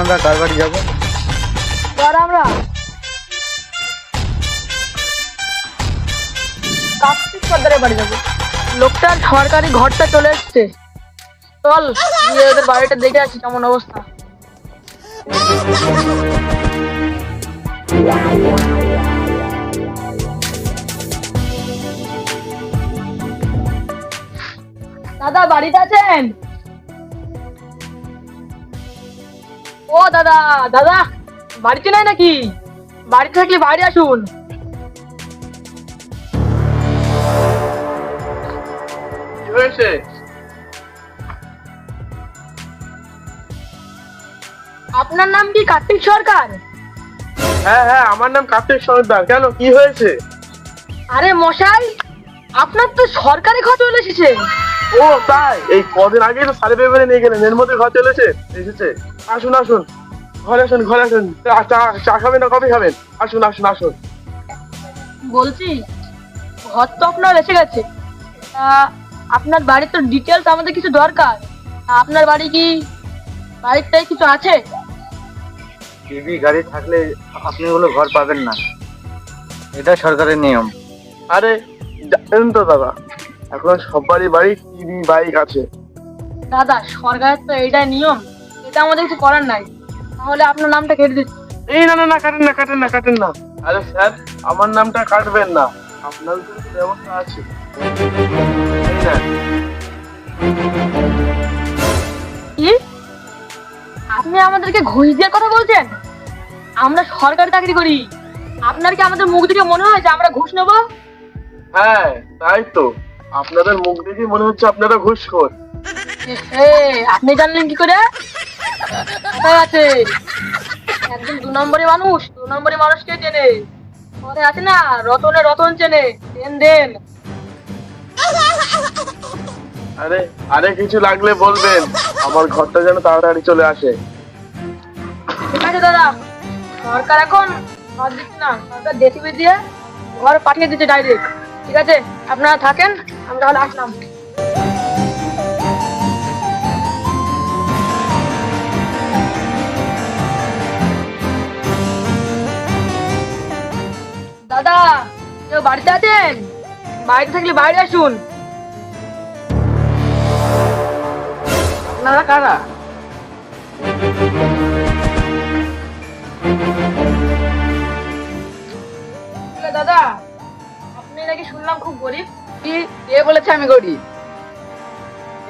আমরা কার বাড়ি যাব? আমরা। সরকারি ঘরটা চলে এসছে। চল ওদের বাড়িটা দেখে কেমন অবস্থা। দাদা, বাড়িতে আছেন? ও দাদা দাদা বাড়িতে নাই নাকি? বাড়িতে থাকলে বাইরে আসুন। কি হয়েছে? আপনার নাম কি কার্তিক সরকার? হ্যাঁ হ্যাঁ আমার নাম কার্তিক সর্দার কেন কি হয়েছে? আরে মশাই আপনার তো সরকারি ঘর চলে এসেছে। ও তাই? এই কদিন আগে তো সারে পেপারে নিয়ে গেলেন এর মধ্যে ঘর চলেছে এসেছে। আসুন আসুন। ঘরে আসুন ঘরে আসুন। চা খাবেন না কফি খাবেন? আসুন আসুন আসুন। বলছি ঘর তো আপনার এসে গেছে। তা আপনার বাড়ির তো ডিটেলস আমাদের কিছু দরকার। আপনার বাড়ি কি বাড়িটাই কিছু আছে? টিভি গাড়ি থাকলে আপনি ওগুলো ঘর পাবেন না। এটা সরকারের নিয়ম। আরে জানেন তো দাদা এখন সবারই বাড়ি টিভি বাইক আছে। দাদা সরকারের তো এইটাই নিয়ম। এটা আমাদের কিছু করার নাই। তাহলে আপনার নামটা কেটে দিচ্ছি। এই না না না কাটেন না কাটেন না কাটেন না। আরে স্যার আমার নামটা কাটবেন না। আপনার তো ব্যবস্থা আছে। কি? আপনি আমাদেরকে ঘুষ দিয়ে কথা বলছেন? আমরা সরকারি চাকরি করি। আপনার কি আমাদের মুখ দেখে মনে হয় যে আমরা ঘুষ নেব? হ্যাঁ তাই তো। আপনাদের মুখ দেখে মনে হচ্ছে আপনারা ঘুষখোর আপনি জানলেন কি করে? কোথায় আছে একদম দু মানুষ দু মানুষকে চেনে। পরে আছে না? রতনে রতন চেনে। দেন দেন। আরে আরে কিছু লাগলে বলবেন। আমার ঘরটা যেন তাড়াতাড়ি চলে আসে। ঠিক আছে দাদা। সরকার এখন ঘর দিচ্ছে না। সরকার জেসিবি দিয়ে ঘর পাঠিয়ে দিচ্ছে ডাইরেক্ট ঠিক আছে? আপনারা থাকেন আমি তাহলে আসলাম। বাড়িতে থাকলে বাইরে আসুন। আপনারা কারা? দাদা আপনি নাকি শুনলাম খুব গরিব। কি কে বলেছে আমি গরিব?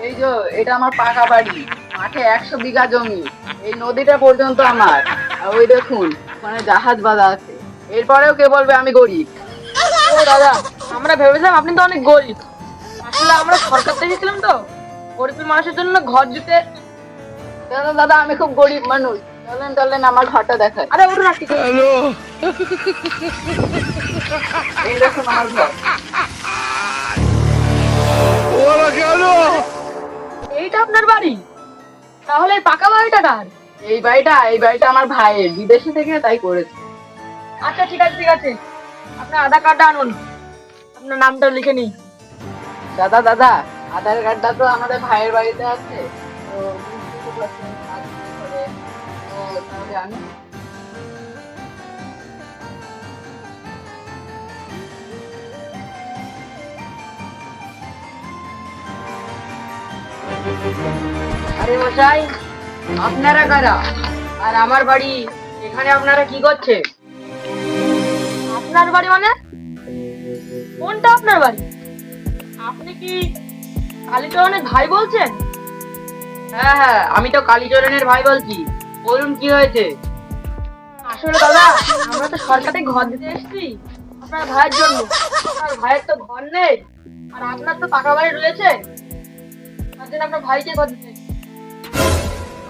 এই যে এটা আমার পাকা বাড়ি মাঠে একশো বিঘা জমি এই নদীটা পর্যন্ত আমার। আর ওই দেখুন ওখানে জাহাজ বাঁধা আছে। এরপরেও কে বলবে আমি গরিব? ও দাদা আমরা ভেবেছিলাম আপনি তো অনেক গরিব। আসলে আমরা সরকার থেকে ছিলাম তো। গরিব মানুষের জন্য ঘর দিতে। দাদা দাদা আমি খুব গরিব মানুষ। চলেন চলেন আমার ঘরটা দেখায় আরে। এই দেখুন আমার ঘর। এইটা আপনার বাড়ি? তাহলে এই পাকা বাড়িটা কার? এই বাড়িটা এই বাড়িটা আমার ভাইয়ের। বিদেশে থেকে তাই করেছে। আচ্ছা ঠিক আছে ঠিক আছে। আপনার আধার কার্ডটা আনুন। আপনার নামটা লিখে নিই দাদা দাদা আধার কার্ডটা তো আমাদের ভাইয়ের বাড়িতে আছে। তো বুঝতেই পারছেন, কাজ কি করে। তো তাহলে আমি আরে মশাই আপনারা কারা? আর আমার বাড়ি এখানে আপনারা কি করছে আপনার বাড়ি মানে? কোনটা আপনার বাড়ি? আপনি কি কালীচরণের ভাই বলছেন? হ্যাঁ হ্যাঁ আমি তো কালীচরণের ভাই বলছি। বলুন কি হয়েছে? আসলে দাদা আমরা তো সরকার ঘর দিতে এসেছি আপনার ভাইয়ের জন্য। আপনার ভাইয়ের তো ঘর নেই আর আপনার তো পাকা বাড়ি রয়েছে। তার জন্য আপনার ভাইকে ঘর দিতে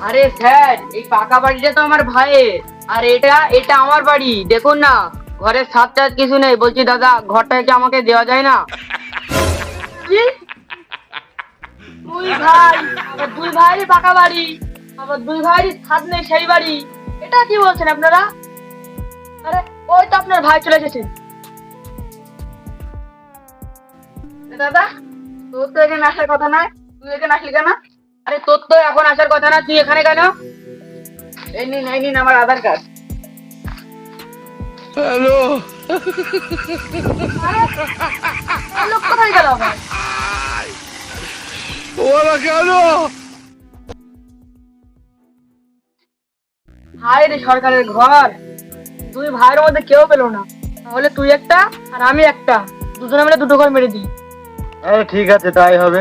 আরে স্যার এই পাকা বাড়িটা তো আমার ভাইয়ের আর এটা এটা আমার বাড়ি দেখুন না। ঘরের টাদ কিছু নেই। বলছি, দাদা, ঘরটা কি আমাকে দেওয়া যায় না? দুই ভাই দুই ভাইয়েরই পাকা বাড়ি, আবার দুই ভাইয়েরই ছাদ নেই সেই বাড়ি। এটা কি বলছেন আপনারা? আরে, ওই তো আপনার ভাই চলে এসেছে। দাদা, তোর তো এখানে আসার কথা নয়। তুই এখানে আসলি কেন? আরে, তোর তো এখন আসার কথা না। তুই এখানে কেন? এই নিন এই নিন আমার আধার কার্ড। লোক কোথায় গেল আবার হায় রে সরকারের ঘর। দুই ভাইয়ের মধ্যে কেউ পেল না। তাহলে তুই একটা আর আমি একটা। দুজনে মিলে দুটো ঘর মেরে দিই। ঠিক আছে তাই হবে।